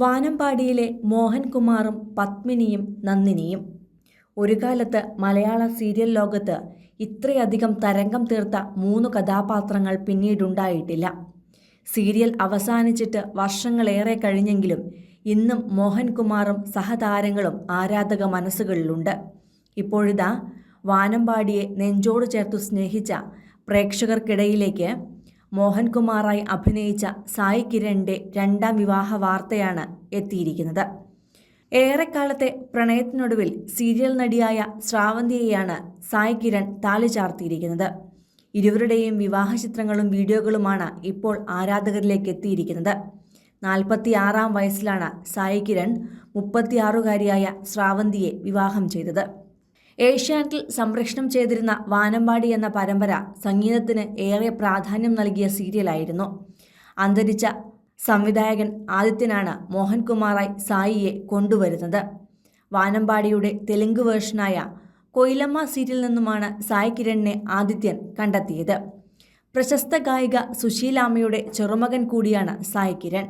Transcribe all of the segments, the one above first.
വാനമ്പാടിയിലെ മോഹൻകുമാറും പത്മിനിയും നന്ദിനിയും. ഒരു കാലത്ത് മലയാള സീരിയൽ ലോകത്ത് ഇത്രയധികം തരംഗം തീർത്ത മൂന്ന് കഥാപാത്രങ്ങൾ പിന്നീടുണ്ടായിട്ടില്ല. സീരിയൽ അവസാനിച്ചിട്ട് വർഷങ്ങളേറെ കഴിഞ്ഞെങ്കിലും ഇന്നും മോഹൻകുമാറും സഹതാരങ്ങളും ആരാധക മനസ്സുകളിലുണ്ട്. ഇപ്പോഴിതാ വാനമ്പാടിയെ നെഞ്ചോട് ചേർത്തു സ്നേഹിച്ച പ്രേക്ഷകർക്കിടയിലേക്ക് മോഹൻകുമാറായി അഭിനയിച്ച സായി കിരണിന്റെ രണ്ടാം വിവാഹ വാർത്തയാണ് എത്തിയിരിക്കുന്നത്. ഏറെക്കാലത്തെ പ്രണയത്തിനൊടുവിൽ സീരിയൽ നടിയായ ശ്രാവന്തിയെയാണ് സായി കിരൺ താലി ചാർത്തിയിരിക്കുന്നത്. ഇരുവരുടെയും വിവാഹ ചിത്രങ്ങളും വീഡിയോകളുമാണ് ഇപ്പോൾ ആരാധകരിലേക്ക് എത്തിയിരിക്കുന്നത്. നാൽപ്പത്തിയാറാം വയസ്സിലാണ് സായി കിരൺ മുപ്പത്തിയാറുകാരിയായ ശ്രാവന്തിയെ വിവാഹം ചെയ്തത്. ഏഷ്യാനെറ്റിൽ സംപ്രേഷണം ചെയ്തിരുന്ന വാനമ്പാടി എന്ന പരമ്പര സംഗീതത്തിന് ഏറെ പ്രാധാന്യം നൽകിയ സീരിയലായിരുന്നു. അന്തരിച്ച സംവിധായകൻ ആദിത്യനാണ് മോഹൻകുമാറായി സായിയെ കൊണ്ടുവരുന്നത്. വാനമ്പാടിയുടെ തെലുങ്ക് വേർഷനായ കൊയിലമ്മ സീരിയലിൽ നിന്നുമാണ് സായി കിരണിനെ ആദിത്യൻ കണ്ടെത്തിയത്. പ്രശസ്ത ഗായിക സുശീലാമ്മയുടെ ചെറുമകൻ കൂടിയാണ് സായി കിരൺ.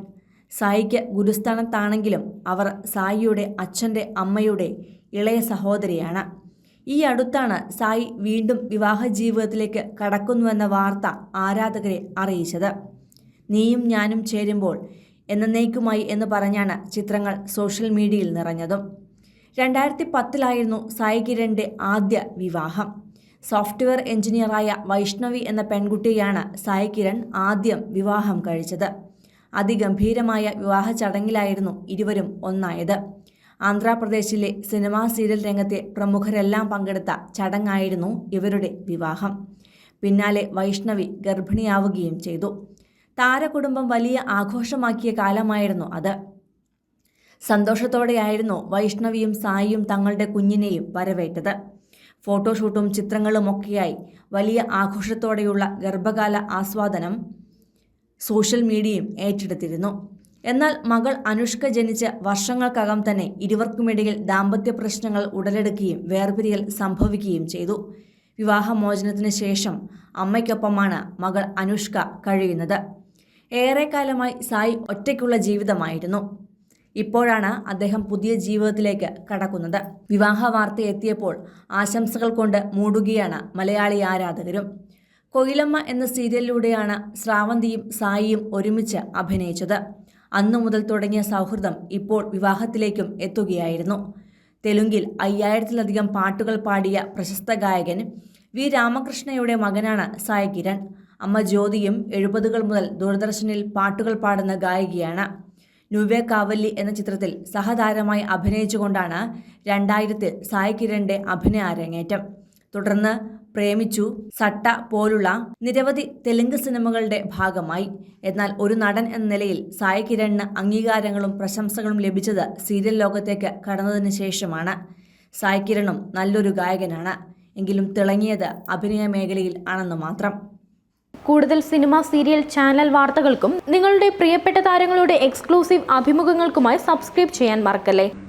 സായിക്ക് ഗുരുസ്ഥാനത്താണെങ്കിലും അവർ സായിയുടെ അച്ഛന്റെ അമ്മയുടെ ഇളയ സഹോദരിയാണ്. ഈ അടുത്താണ് സായി വീണ്ടും വിവാഹ ജീവിതത്തിലേക്ക് കടക്കുന്നുവെന്ന വാർത്ത ആരാധകരെ അറിയിച്ചത്. നീയും ഞാനും ചേരുമ്പോൾ എന്നേക്കുമായി എന്ന് പറഞ്ഞാണ് ചിത്രങ്ങൾ സോഷ്യൽ മീഡിയയിൽ നിറഞ്ഞതും. രണ്ടായിരത്തി പത്തിലായിരുന്നു സായി കിരണിന്റെ ആദ്യ വിവാഹം. സോഫ്റ്റ്വെയർ എഞ്ചിനീയറായ വൈഷ്ണവി എന്ന പെൺകുട്ടിയാണ് സായി കിരൺ ആദ്യം വിവാഹം കഴിച്ചത്. അതിഗംഭീരമായ വിവാഹ ചടങ്ങിലായിരുന്നു ഇരുവരും ഒന്നായത്. ആന്ധ്രാപ്രദേശിലെ സിനിമാ സീരിയൽ രംഗത്തെ പ്രമുഖരെല്ലാം പങ്കെടുത്ത ചടങ്ങായിരുന്നു ഇവരുടെ വിവാഹം. പിന്നാലെ വൈഷ്ണവി ഗർഭിണിയാവുകയും ചെയ്തു. താരകുടുംബം വലിയ ആഘോഷമാക്കിയ കാലമായിരുന്നു അത്. സന്തോഷത്തോടെയായിരുന്നു വൈഷ്ണവിയും സായിയും തങ്ങളുടെ കുഞ്ഞിനെയും വരവേറ്റത്. ഫോട്ടോഷൂട്ടും ചിത്രങ്ങളുമൊക്കെയായി വലിയ ആഘോഷത്തോടെയുള്ള ഗർഭകാല ആസ്വാദനം സോഷ്യൽ മീഡിയയും ഏറ്റെടുത്തിരുന്നു. എന്നാൽ മകൾ അനുഷ്ക ജനിച്ച് വർഷങ്ങൾക്കകം തന്നെ ഇരുവർക്കുമിടയിൽ ദാമ്പത്യ പ്രശ്നങ്ങൾ ഉടലെടുക്കുകയും വേർപിരിയൽ സംഭവിക്കുകയും ചെയ്തു. വിവാഹമോചനത്തിന് ശേഷം അമ്മയ്ക്കൊപ്പമാണ് മകൾ അനുഷ്ക കഴിയുന്നത്. ഏറെക്കാലമായി സായി ഒറ്റയ്ക്കുള്ള ജീവിതമായിരുന്നു. ഇപ്പോഴാണ് അദ്ദേഹം പുതിയ ജീവിതത്തിലേക്ക് കടക്കുന്നത്. വിവാഹ വാർത്ത എത്തിയപ്പോൾ ആശംസകൾ കൊണ്ട് മൂടുകയാണ് മലയാളി ആരാധകരും. കൊയിലമ്മ എന്ന സീരിയലിലൂടെയാണ് ശ്രാവന്തിയും സായിയും ഒരുമിച്ച് അഭിനയിച്ചത്. അന്നു മുതൽ തുടങ്ങിയ സൗഹൃദം ഇപ്പോൾ വിവാഹത്തിലേക്കും എത്തുകയായിരുന്നു. തെലുങ്കിൽ അയ്യായിരത്തിലധികം പാട്ടുകൾ പാടിയ പ്രശസ്ത ഗായകൻ വി രാമകൃഷ്ണയുടെ മകനാണ് സായ് കിരൺ അമ്മ ജ്യോതിയും എഴുപതുകൾ മുതൽ ദൂരദർശനിൽ പാട്ടുകൾ പാടുന്ന ഗായികയാണ്. നുവെ കാവല്ലി എന്ന ചിത്രത്തിൽ സഹതാരമായി അഭിനയിച്ചുകൊണ്ടാണ് രണ്ടായിരത്തിൽ സായ് കിരണിന്റെ അഭിനയ അരങ്ങേറ്റം. തുടർന്ന് പ്രേമിച്ചു സട്ട പോലുള്ള നിരവധി തെലുങ്ക് സിനിമകളുടെ ഭാഗമായി. എന്നാൽ ഒരു നടൻ എന്ന നിലയിൽ സായി കിരണിന് അംഗീകാരങ്ങളും പ്രശംസകളും ലഭിച്ചത് സീരിയൽ ലോകത്തേക്ക് കടന്നതിന് ശേഷമാണ്. സായി കിരണും നല്ലൊരു ഗായകനാണ്. എങ്കിലും തിളങ്ങിയത് അഭിനയ മേഖലയിൽ ആണെന്ന് മാത്രം. കൂടുതൽ സിനിമ സീരിയൽ ചാനൽ വാർത്തകൾക്കും നിങ്ങളുടെ പ്രിയപ്പെട്ട താരങ്ങളുടെ എക്സ്ക്ലൂസീവ് അഭിമുഖങ്ങൾക്കുമായി സബ്സ്ക്രൈബ് ചെയ്യാൻ മറക്കല്ലേ?